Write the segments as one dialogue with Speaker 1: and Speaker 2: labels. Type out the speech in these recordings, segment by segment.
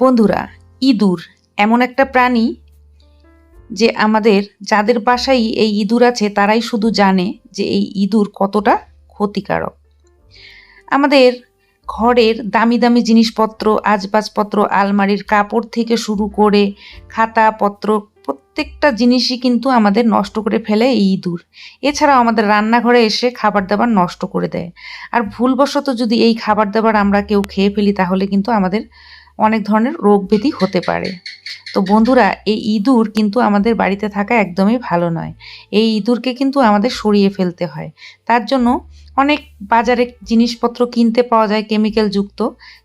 Speaker 1: বন্ধুরা, ইঁদুর এমন একটা প্রাণী যে আমাদের, যাদের বাসায় এই ইঁদুর আছে, তারাই শুধু জানে যে এই ইঁদুর কতটা ক্ষতিকারক। আমাদের ঘরের দামি দামি জিনিসপত্র আসবাবপত্র আলমারির কাপড় থেকে শুরু করে খাতাপত্র, প্রত্যেকটা জিনিসই কিন্তু আমাদের নষ্ট করে ফেলে এই ইঁদুর। এছাড়াও আমাদের রান্নাঘরে এসে খাবার দাবার নষ্ট করে দেয়। আর ভুলবশত যদি এই খাবার দাবার আমরা কেউ খেয়ে ফেলি, তাহলে কিন্তু আমাদের অনেক ধরনের রোগ ব্যাধি হতে পারে। তো বন্ধুরা, এই ইঁদুর কিন্তু আমাদের বাড়িতে থাকা একদমই ভালো নয়। এই ইঁদুরকে কিন্তু আমাদের সরিয়ে ফেলতে হয়। তার জন্য অনেক বাজারে জিনিসপত্র কিনতে পাওয়া যায় কেমিক্যাল যুক্ত।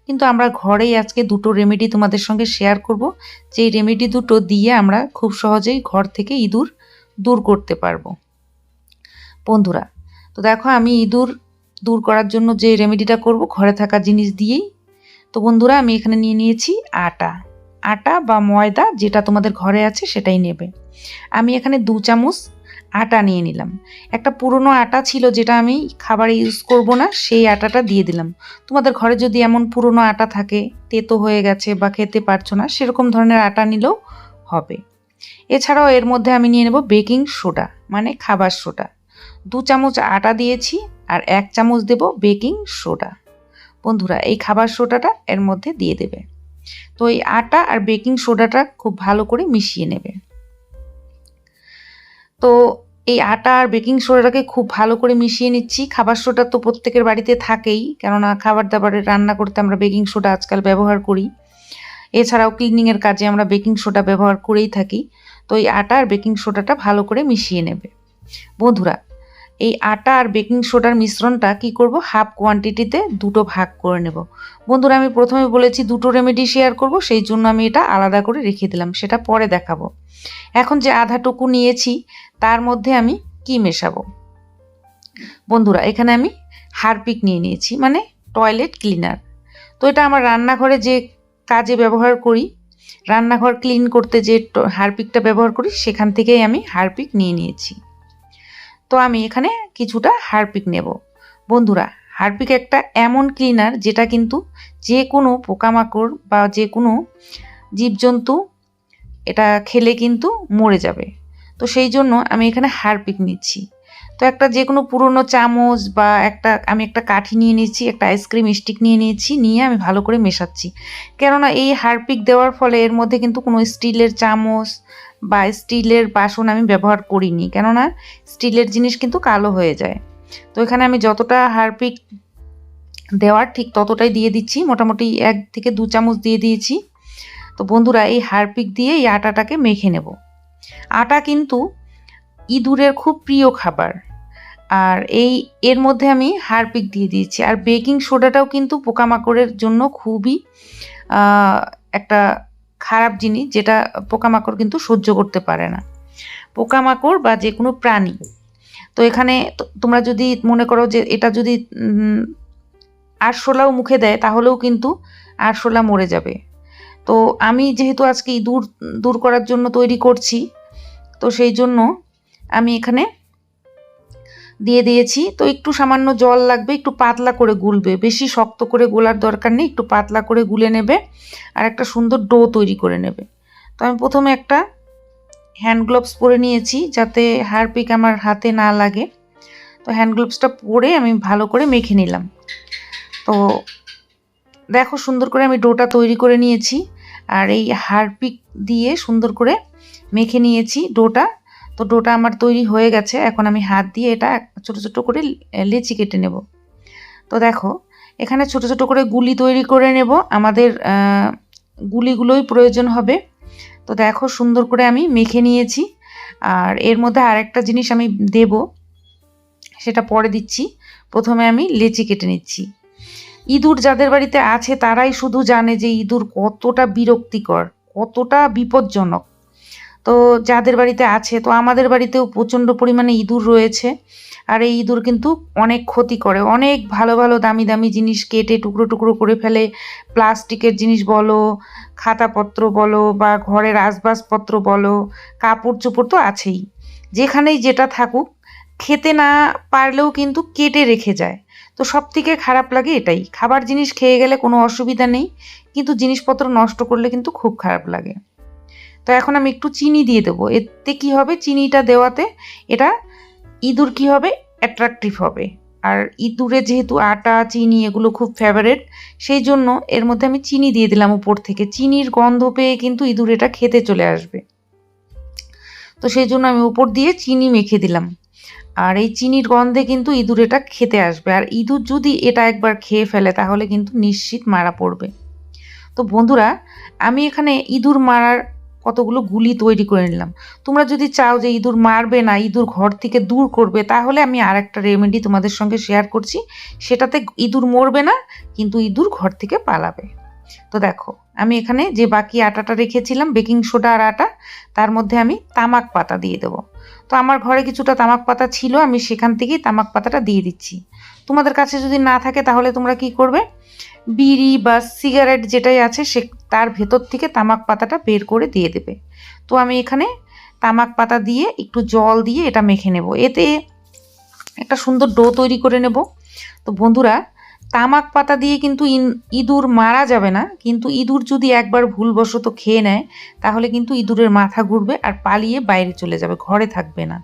Speaker 1: কিন্তু আমরা ঘরেই আজকে দুটো রেমেডি তোমাদের সঙ্গে শেয়ার করব। যেই রেমেডি দুটো দিয়ে আমরা খুব সহজেই ঘর থেকে ইঁদুর দূর করতে পারব। বন্ধুরা, তো দেখো আমি ইঁদুর দূর করার জন্য যে রেমেডিটা করব, ঘরে থাকা জিনিস দিয়েই তো বন্ধুরা, আমি এখানে নিয়ে নিয়েছি আটা। আটা বা ময়দা যেটা তোমাদের ঘরে আছে সেটাই নেবে। আমি এখানে দু চামচ আটা নিয়ে নিলাম। একটা পুরনো আটা ছিল যেটা আমি খাবারে ইউজ করব না, সেই আটাটা দিয়ে দিলাম। তোমাদের ঘরে যদি এমন পুরনো আটা থাকে, তেতো হয়ে গেছে বা খেতে পারছ না, সেরকম ধরনের আটা নিলেও হবে। এছাড়াও এর মধ্যে আমি নিয়ে নেব বেকিং সোডা মানে খাবার সোডা। দু চামচ আটা দিয়েছি আর এক চামচ দেব বেকিং সোডা। বন্ধুরা, এই খাবার সোডাটা এর মধ্যে দিয়ে দেবে। তো এই আটা আর বেকিং সোডাটা খুব ভালো করে মিশিয়ে নেবে। তো এই আটা আর বেকিং সোডাটাকে খুব ভালো করে মিশিয়ে নিচ্ছি। খাবার সোডা তো প্রত্যেকের বাড়িতে থাকেই, কেননা খাবার দাবারে রান্না করতে আমরা বেকিং সোডা আজকাল ব্যবহার করি। এছাড়াও ক্লিনিংয়ের কাজে আমরা বেকিং সোডা ব্যবহার করেই থাকি। তো এই আটা আর বেকিং সোডাটা ভালো করে মিশিয়ে নেবে। বন্ধুরা এই আটা আর বেকিং সোডার মিশ্রণটা কি করব? হাফ কোয়ান্টিটিতে দুটো ভাগ করে নেব। বন্ধুরা, আমি প্রথমে বলেছি দুটো রেমেডি শেয়ার করব, সেই জন্য আমি এটা আলাদা করে রেখে দিলাম, সেটা পরে দেখাবো। এখন যে আধাটুকু নিয়েছি, তার মধ্যে আমি কি মেশাবো? বন্ধুরা, এখানে আমি হারপিক নিয়ে নিয়েছি মানে টয়লেট ক্লিনার তো এটা আমার রান্নাঘরে যে কাজে ব্যবহার করি, রান্নাঘর ক্লিন করতে যে হারপিকটা ব্যবহার করি, সেখান থেকেই আমি হারপিক নিয়ে নিয়েছি। তো আমি এখানে কিছুটা হারপিক নেব। বন্ধুরা, হারপিক একটা এমন ক্লিনার যেটা কিন্তু যে কোনো পোকামাকড় বা যে কোনো জীবজন্তু এটা খেলে কিন্তু মরে যাবে। তো সেই জন্য আমি এখানে হারপিক নিচ্ছি। তো একটা যে কোনো পুরনো চামচ বা একটা আমি একটা কাঠি নিয়ে নিয়েছি একটা আইসক্রিম স্টিক নিয়ে নিয়েছি নিয়ে আমি ভালো করে মেশাচ্ছি। কেননা এই হারপিক দেওয়ার ফলে এর মধ্যে কিন্তু কোনো স্টিলের চামচ বা স্টিলের বাসন আমি ব্যবহার করিনি, কেননা স্টিলের জিনিস কিন্তু কালো হয়ে যায়। তো এখানে আমি যতটা হারপিক দেওয়ার ঠিক ততটাই দিয়ে দিচ্ছি, মোটামুটি এক থেকে দু চামচ দিয়ে দিয়েছি। তো বন্ধুরা, এই হারপিক দিয়ে এই আটাটাকে মেখে নেব। আটা কিন্তু ইঁদুরের খুব প্রিয় খাবার। আর এই, এর মধ্যে আমি হারপিক দিয়ে দিয়েছি। আর বেকিং সোডাটাও কিন্তু পোকামাকড়ের জন্য খুবই একটা খারাপ জিনিস যেটা পোকামাকড় কিন্তু সহ্য করতে পারে না। পোকামাকড় বা যে কোনো প্রাণী, তো এখানে তোমরা যদি মনে করো যে এটা যদি আরশোলাও মুখে দেয়, তাহলেও কিন্তু আরশোলা মরে যাবে। তো আমি যেহেতু আজকে ইঁদুর দূর করার জন্য তৈরি করছি, তো সেই জন্য আমি এখানে দিয়ে দিয়েছি। তো একটু সামান্য জল লাগবে, একটু পাতলা করে গুলবে। বেশি শক্ত করে গোলার দরকার নেই, একটু পাতলা করে গুলে নেবে আর একটা সুন্দর ডো তৈরি করে নেবে। তো আমি প্রথমে একটা হ্যান্ড গ্লোভস পরে নিয়েছি যাতে হারপিক আমার হাতে না লাগে। তো হ্যান্ড গ্লোভসটা পরে আমি ভালো করে মেখে নিলাম। তো দেখো সুন্দর করে আমি ডোটা তৈরি করে নিয়েছি। আর এই হারপিক দিয়ে সুন্দর করে মেখে নিয়েছি ডোটা। তো ডোটা আমার তৈরি হয়ে গেছে। এখন আমি হাত দিয়ে এটা ছোট ছোট করে লেচি কেটে নেব। তো দেখো, এখানে ছোট ছোট করে গুলি তৈরি করে নেব। আমাদের গুলিগুলোই প্রয়োজন হবে। তো দেখো, সুন্দর করে আমি মেখে নিয়েছি। আর এর মধ্যে আরেকটা জিনিস আমি দেব, সেটা পরে দিচ্ছি। প্রথমে আমি লেচি কেটে নিচ্ছি। ইঁদুর যাদের বাড়িতে আছে, তারাই শুধু জানে যে ইঁদুর কতটা বিরক্তিকর, কতটা বিপজ্জনক। তো যাদের বাড়িতে আছে, তো আমাদের বাড়িতেও প্রচণ্ড পরিমাণে ইঁদুর রয়েছে। আর এই ইঁদুর কিন্তু অনেক ক্ষতি করে। অনেক ভালো ভালো, দামি দামি জিনিস কেটে টুকরো টুকরো করে ফেলে। প্লাস্টিকের জিনিস বলো, খাতাপত্র বলো বা ঘরের আসবাবপত্র বলো কাপড় চোপড় তো আছেই। যেখানেই যেটা থাকুক, খেতে না পারলেও কিন্তু কেটে রেখে যায়। তো সব থেকে খারাপ লাগে এটাই। খাবার জিনিস খেয়ে গেলে কোনো অসুবিধা নেই, কিন্তু জিনিসপত্র নষ্ট করলে কিন্তু খুব খারাপ লাগে। তো এখন আমি একটু চিনি দিয়ে দেবো। এতে কি হবে? চিনিটা দেওয়াতে এটা ইঁদুর কি হবে? অ্যাট্রাকটিভ হবে। আর ইঁদুরে যেহেতু আটা, চিনি এগুলো খুব ফেভারেট সেই জন্য এর মধ্যে আমি চিনি দিয়ে দিলাম উপর থেকে। চিনির গন্ধ পেয়ে কিন্তু ইঁদুর এটা খেতে চলে আসবে। তো সেই জন্য আমি উপর দিয়ে চিনি মেখে দিলাম। আর এই চিনির গন্ধে কিন্তু ইঁদুর এটা খেতে আসবে। আর ইঁদুর যদি এটা একবার খেয়ে ফেলে, তাহলে কিন্তু নিশ্চিত মারা পড়বে। তো বন্ধুরা, আমি এখানে ইঁদুর মারার কতগুলো গুলি তৈরি করে নিলাম। তোমরা যদি চাও যে ইঁদুর মারবে না, ইঁদুর ঘর থেকে দূর করবে, তাহলে আমি আর একটা রেমেডি তোমাদের সঙ্গে শেয়ার করছি। সেটাতে ইঁদুর মরবে না, কিন্তু ইঁদুর ঘর থেকে পালাবে। তো দেখো, আমি এখানে যে বাকি আটাটা রেখেছিলাম বেকিং সোডা আর আটা, তার মধ্যে আমি তামাক পাতা দিয়ে দেবো। তো আমার ঘরে কিছুটা তামাক পাতা ছিল, আমি সেখান থেকেই তামাক পাতাটা দিয়ে দিচ্ছি। তোমাদের কাছে যদি না থাকে, তাহলে তোমরা কি করবে? বিড়ি বা সিগারেট যেটাই আছে সে তার ভেতর থেকে তামাক পাতাটা বের করে দিয়ে দেবে। তো আমি এখানে তামাক পাতা দিয়ে একটু জল দিয়ে এটা মেখে নেব। এতে একটা সুন্দর ডো তৈরি করে নেব। তো বন্ধুরা, তামাক পাতা দিয়ে কিন্তু ইঁদুর মারা যাবে না। কিন্তু ইঁদুর যদি একবার ভুলবশত খেয়ে নেয়, তাহলে কিন্তু ইঁদুরের মাথা ঘুরবে আর পালিয়ে বাইরে চলে যাবে, ঘরে থাকবে না।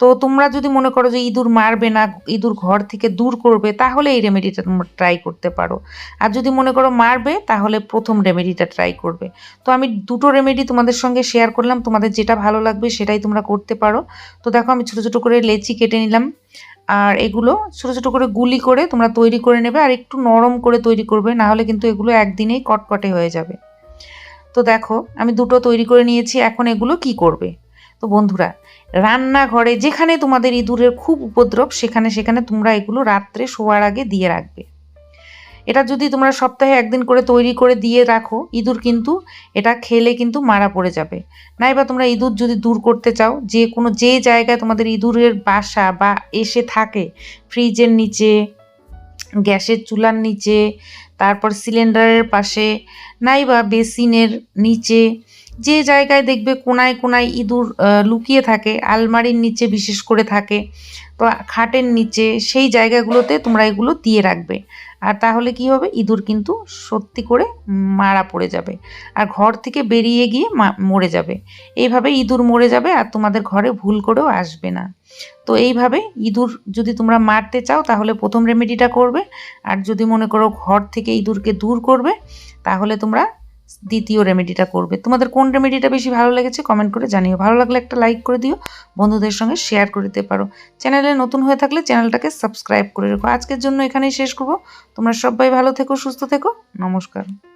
Speaker 1: তো তোমরা যদি মনে করো যে ইঁদুর মারবে না, ইঁদুর ঘর থেকে দূর করবে, তাহলে এই রেমেডিটা তোমরা ট্রাই করতে পারো। আর যদি মনে করো মারবে, তাহলে প্রথম রেমেডিটা ট্রাই করবে। তো আমি দুটো রেমেডি তোমাদের সঙ্গে শেয়ার করলাম, তোমাদের যেটা ভালো লাগবে সেটাই তোমরা করতে পারো। তো দেখো আমি ছোটো ছোটো করে লেচি কেটে নিলাম। আর এগুলো ছোটো ছোটো করে গুলি করে তোমরা তৈরি করে নেবে আর একটু নরম করে তৈরি করবে, না হলে কিন্তু এগুলো একদিনেই কটকটে হয়ে যাবে। তো দেখো, আমি দুটো তৈরি করে নিয়েছি, এখন এগুলো কি করবে? তো বন্ধুরা, রান্নাঘরে যেখানে তোমাদের ইঁদুরের খুব উপদ্রব, সেখানে সেখানে তোমরা এগুলো রাত্রে শোয়ার আগে দিয়ে রাখবে। এটা যদি তোমরা সপ্তাহে একদিন করে তৈরি করে দিয়ে রাখো, ইঁদুর কিন্তু এটা খেলে কিন্তু মারা পড়ে যাবে। নাইবা তোমরা ইঁদুর যদি দূর করতে চাও, যে কোনো, যে জায়গায় তোমাদের ইঁদুরের বাসা বা এসে থাকে, ফ্রিজের নিচে, গ্যাসের চুলার নিচে তারপর সিলিন্ডারের পাশে নাইবা বেসিনের নিচে যে জায়গায় দেখবে কোনায় কোনায় ইঁদুর লুকিয়ে থাকে, আলমারির নিচে বিশেষ করে থাকে। খাটের নিচে সেই জায়গাগুলোতে তোমরা এগুলো দিয়ে রাখবে। আর তাহলে কি হবে? ইঁদুর কিন্তু সত্যি করে মারা পড়ে যাবে। আর ঘর থেকে বেরিয়ে গিয়ে মরে যাবে। এইভাবে ইঁদুর মরে যাবে আর তোমাদের ঘরে ভুল করেও আসবে না। তো এইভাবে ইঁদুর যদি তোমরা মারতে চাও, তাহলে প্রথম রেমেডিটা করবে। আর যদি মনে করো ঘর থেকে ইঁদুরকে দূর করবে, তাহলে তোমরা দ্বিতীয় রেমেডিটা করবে। তোমাদের কোন রেমেডিটা বেশি ভালো লেগেছে কমেন্ট করে জানিও। ভালো লাগলে একটা লাইক করে দিও, বন্ধুদের সঙ্গে শেয়ার করে দিতে পারো। চ্যানেলে নতুন হয়ে থাকলে চ্যানেলটাকে সাবস্ক্রাইব করে রেখো। আজকের জন্য এখানেই শেষ করব। তোমরা সবাই ভালো থেকো, সুস্থ থেকো। নমস্কার।